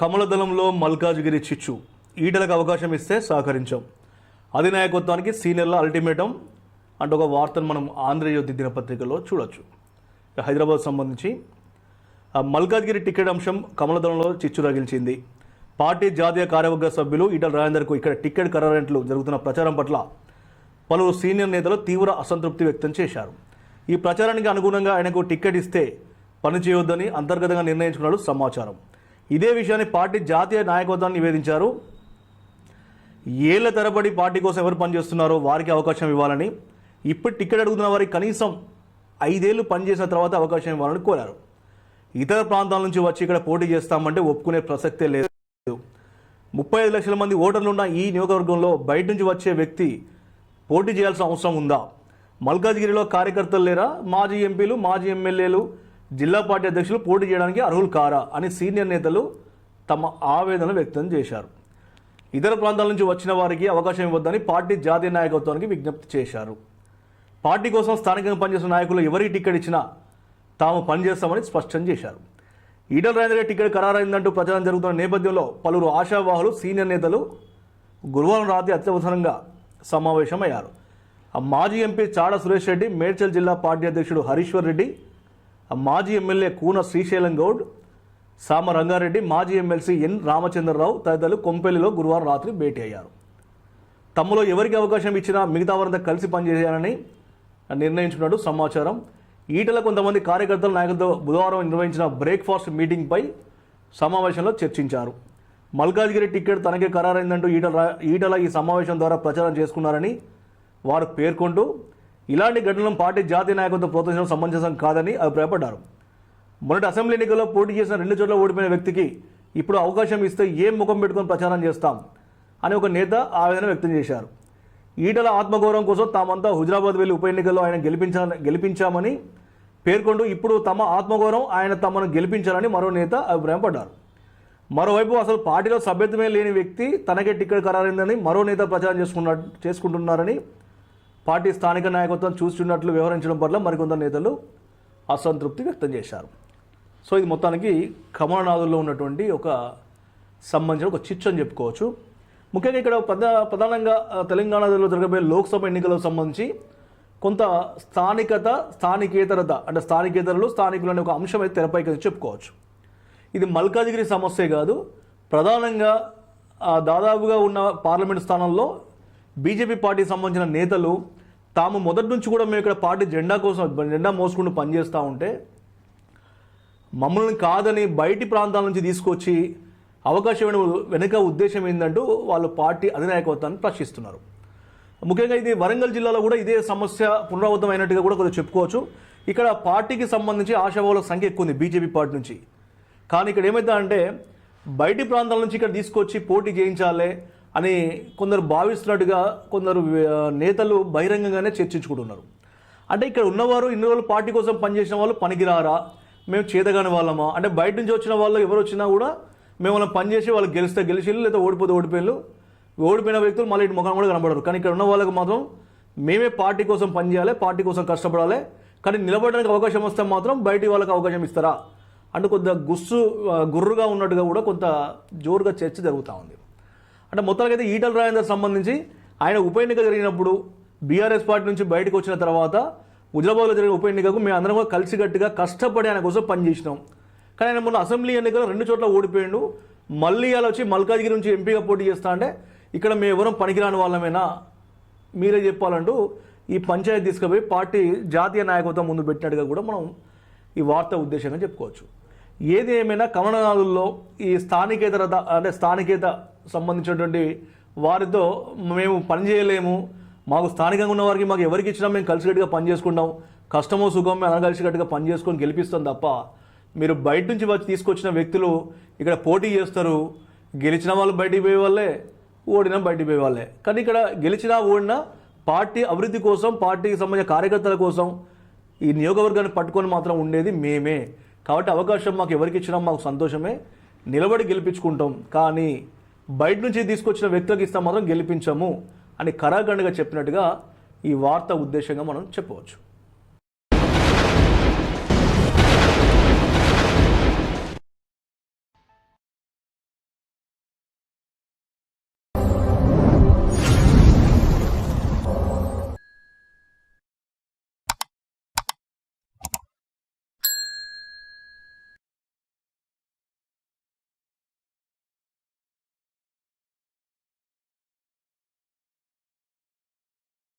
కమలదళంలో మల్కాజ్గిరి చిచ్చు. ఈటలకు అవకాశం ఇస్తే సహకరించాం. అధినాయకత్వానికి సీనియర్ల అల్టిమేటం అంటే ఒక వార్తను మనం ఆంధ్రజ్యోతి దినపత్రికలో చూడొచ్చు. హైదరాబాద్ సంబంధించి ఆ మల్కాజ్గిరి టికెట్ అంశం కమలదళంలో చిచ్చు రగిల్చింది. పార్టీ జాతీయ కార్యవర్గ సభ్యులు ఈటల రాజేందర్కు ఇక్కడ టికెట్ కరారెంట్లు జరుగుతున్న ప్రచారం పట్ల పలువురు సీనియర్ నేతలు తీవ్ర అసంతృప్తి వ్యక్తం చేశారు. ఈ ప్రచారానికి అనుగుణంగా ఆయనకు టికెట్ ఇస్తే పనిచేయొద్దని అంతర్గతంగా నిర్ణయించుకున్నాడు సమాచారం. ఇదే విషయాన్ని పార్టీ జాతీయ నాయకత్వాన్ని నివేదించారు. ఏళ్ళ తరబడి పార్టీ కోసం ఎవరు పనిచేస్తున్నారో వారికి అవకాశం ఇవ్వాలని ఇప్పుడు టికెట్ అడుగుతున్న వారికి కనీసం ఐదేళ్ళు పనిచేసిన తర్వాత అవకాశం ఇవ్వాలని కోరారు. ఇతర ప్రాంతాల నుంచి వచ్చి ఇక్కడ పోటీ చేస్తామంటే ఒప్పుకునే ప్రసక్తే లేదు. ముప్పై ఐదు లక్షల మంది ఓటర్లు ఉన్న ఈ నియోజకవర్గంలో బయట నుంచి వచ్చే వ్యక్తి పోటీ చేయాల్సిన అవసరం ఉందా? మల్కాజ్గిరిలో కార్యకర్తలు లేరా? మాజీ ఎంపీలు మాజీ ఎమ్మెల్యేలు జిల్లా పార్టీ అధ్యక్షులు పోటీ చేయడానికి అర్హులు కారా అని సీనియర్ నేతలు తమ ఆవేదన వ్యక్తం చేశారు. ఇతర ప్రాంతాల నుంచి వచ్చిన వారికి అవకాశం ఇవ్వద్దని పార్టీ జాతీయ నాయకత్వానికి విజ్ఞప్తి చేశారు. పార్టీ కోసం స్థానికంగా పనిచేసిన నాయకులు ఎవరికి టికెట్ ఇచ్చినా తాము పనిచేస్తామని స్పష్టం చేశారు. ఈటల రాజేంద్ర టికెట్ ఖరారైందంటూ ప్రచారం జరుగుతున్న నేపథ్యంలో పలువురు ఆశావాహులు సీనియర్ నేతలు గురువారం రాత్రి అత్యవసరంగా సమావేశమయ్యారు. మాజీ ఎంపీ చాడ సురేష్ రెడ్డి మేడ్చల్ జిల్లా పార్టీ అధ్యక్షుడు హరీశ్వర్ రెడ్డి మాజీ ఎమ్మెల్యే కూన శ్రీశైలం గౌడ్ సామ రంగారెడ్డి మాజీ ఎమ్మెల్సీ ఎన్ రామచంద్రరావు తదితరులు కొంపెల్లిలో గురువారం రాత్రి భేటీ అయ్యారు. తమలో ఎవరికి అవకాశం ఇచ్చినా మిగతా వారంతా కలిసి పనిచేయాలని నిర్ణయించుకున్నట్టు సమాచారం. ఈటల కొంతమంది కార్యకర్తల నాయకులతో బుధవారం నిర్వహించిన బ్రేక్ఫాస్ట్ మీటింగ్పై సమావేశంలో చర్చించారు. మల్కాజ్గిరి టికెట్ తనకే ఖరారైందంటూ ఈటల ఈటల ఈ సమావేశం ద్వారా ప్రచారం చేసుకున్నారని వారు పేర్కొంటూ ఇలాంటి ఘటనలను పార్టీ జాతీయ నాయకత్వం ప్రోత్సహించడం సమంజసం కాదని అభిప్రాయపడ్డారు. మొదటి అసెంబ్లీ ఎన్నికల్లో పోటీ చేసిన రెండు చోట్ల ఓడిపోయిన వ్యక్తికి ఇప్పుడు అవకాశం ఇస్తే ఏం ముఖం పెట్టుకొని ప్రచారం చేస్తాం అని ఒక నేత ఆవేదన వ్యక్తం చేశారు. ఈటల ఆత్మగౌరవం కోసం తామంతా హుజరాబాద్ వెళ్ళి ఉప ఎన్నికల్లో ఆయన గెలిపించా గెలిపించామని పేర్కొంటూ ఇప్పుడు తమ ఆత్మగౌరవం ఆయన తమను గెలిపించాలని మరో నేత అభిప్రాయపడ్డారు. మరోవైపు అసలు పార్టీలో సభ్యత్వమే లేని వ్యక్తి తనకే టికెట్ ఖరారైందని మరో నేత ప్రచారం చేసుకున్న చేసుకుంటున్నారని పార్టీ స్థానిక నాయకత్వం చూస్తున్నట్లు వ్యవహరించడం పట్ల మరికొందరు నేతలు అసంతృప్తి వ్యక్తం చేశారు. సో ఇది మొత్తానికి కమలనాథుల్లో ఉన్నటువంటి ఒక సంబంధించిన ఒక చిచ్చు అని చెప్పుకోవచ్చు. ముఖ్యంగా ఇక్కడ ప్రధా ప్రధానంగా తెలంగాణలో జరగబోయే లోక్సభ ఎన్నికలకు సంబంధించి కొంత స్థానికత స్థానికేతరత అంటే స్థానికేతరులు స్థానికులు అనే ఒక అంశం అయితే తెరపైకి చెప్పుకోవచ్చు. ఇది మల్కాజిగిరి సమస్యే కాదు. ప్రధానంగా దాదాపుగా ఉన్న పార్లమెంట్ స్థానంలో బీజేపీ పార్టీకి సంబంధించిన నేతలు తాము మొదటి నుంచి కూడా మేము ఇక్కడ పార్టీ జెండా కోసం జెండా మోసుకుంటూ పనిచేస్తూ ఉంటే మమ్మల్ని కాదని బయటి ప్రాంతాల నుంచి తీసుకొచ్చి అవకాశం వెనుక ఉద్దేశం ఏంటంటూ వాళ్ళు పార్టీ అధినాయకత్వాన్ని ప్రశ్నిస్తున్నారు. ముఖ్యంగా ఇది వరంగల్ జిల్లాలో కూడా ఇదే సమస్య పునరావృతం అయినట్టుగా కూడా కొద్దిగా చెప్పుకోవచ్చు. ఇక్కడ పార్టీకి సంబంధించి ఆశావాహుల సంఖ్య ఎక్కువ ఉంది బీజేపీ పార్టీ నుంచి. కానీ ఇక్కడ ఏమవుతుందంటే బయటి ప్రాంతాల నుంచి ఇక్కడ తీసుకొచ్చి పోటీ చేయించాలి అని కొందరు భావిస్తున్నట్టుగా కొందరు నేతలు బహిరంగంగానే చర్చించుకుంటున్నారు. అంటే ఇక్కడ ఉన్నవారు ఇన్ని రోజులు పార్టీ కోసం పనిచేసిన వాళ్ళు పనికిరారా? మేము చేతగాని వాళ్ళమా? అంటే బయట నుంచి వచ్చిన వాళ్ళు ఎవరు వచ్చినా కూడా మేము వాళ్ళని పనిచేసి వాళ్ళు గెలిస్తే గెలిచిళ్ళు లేదా ఓడిపోతే ఓడిపోయిళ్ళు. ఓడిపోయిన వ్యక్తులు మళ్ళీ ఇటు ముఖం కూడా కనబడరు. కానీ ఇక్కడ ఉన్న వాళ్ళకి మాత్రం మేమే పార్టీ కోసం పనిచేయాలి పార్టీ కోసం కష్టపడాలి. కానీ నిలబడడానికి అవకాశం వస్తే మాత్రం బయటి వాళ్ళకి అవకాశం ఇస్తారా? అంటే కొద్దిగా గుస్సు గుర్రుగా ఉన్నట్టుగా కూడా కొంత జోరుగా చర్చ జరుగుతూ ఉంది. అంటే మొత్తానికైతే ఈటల రాజేందర్ సంబంధించి ఆయన ఉప ఎన్నిక జరిగినప్పుడు బీఆర్ఎస్ పార్టీ నుంచి బయటకు వచ్చిన తర్వాత హుజరాబాద్లో జరిగిన ఉప ఎన్నికకు మేము అందరం కూడా కలిసికట్టుగా కష్టపడి ఆయన కోసం పనిచేసినాం. కానీ ఆయన మొన్న అసెంబ్లీ ఎన్నికలు రెండు చోట్ల ఓడిపోయిండు. మళ్ళీ అలా వచ్చి మల్కాజ్గిరి నుంచి ఎంపీగా పోటీ చేస్తా అంటే ఇక్కడ మేము ఎవరం పనికిరాని వాళ్ళమేనా? మీరే చెప్పాలంటూ ఈ పంచాయతీ తీసుకుపోయి పార్టీ జాతీయ నాయకత్వం ముందు పెట్టినట్టుగా కూడా మనం ఈ వార్త ఉద్దేశంగా చెప్పుకోవచ్చు. ఏది ఏమైనా కమలనాథుల్లో ఈ స్థానికేతర అంటే స్థానికేత సంబంధించినటువంటి వారితో మేము పని చేయలేము మాకు స్థానికంగా ఉన్న వారికి మాకు ఎవరికి ఇచ్చినా మేము కలిసికట్టుగా పని చేసుకుంటాం కష్టమో సుఖం మేము అనగలిసికట్టుగా పని చేసుకొని గెలిపిస్తాం తప్ప మీరు బయట నుంచి వచ్చి తీసుకొచ్చిన వ్యక్తులు ఇక్కడ పోటీ చేస్తారు. గెలిచిన వాళ్ళు బయటికి పోయే వాళ్ళే ఓడినా బయటికి పోయే వాళ్ళే. కానీ ఇక్కడ గెలిచినా ఓడినా పార్టీ అభివృద్ధి కోసం పార్టీకి సంబంధించిన కార్యకర్తల కోసం ఈ నియోగవర్గాన్ని పట్టుకొని మాత్రం ఉండేది మేమే. కాబట్టి అవకాశం మాకు ఎవరికి ఇచ్చినా మాకు సంతోషమే. నిలబడి గెలిపించుకుంటాం. కానీ బయట నుంచి తీసుకొచ్చిన వ్యక్తులకు ఇస్తాం మాత్రం గెలిపించము అని కరాఖండ్గా చెప్పినట్టుగా ఈ వార్త ఉద్దేశంగా మనం చెప్పవచ్చు.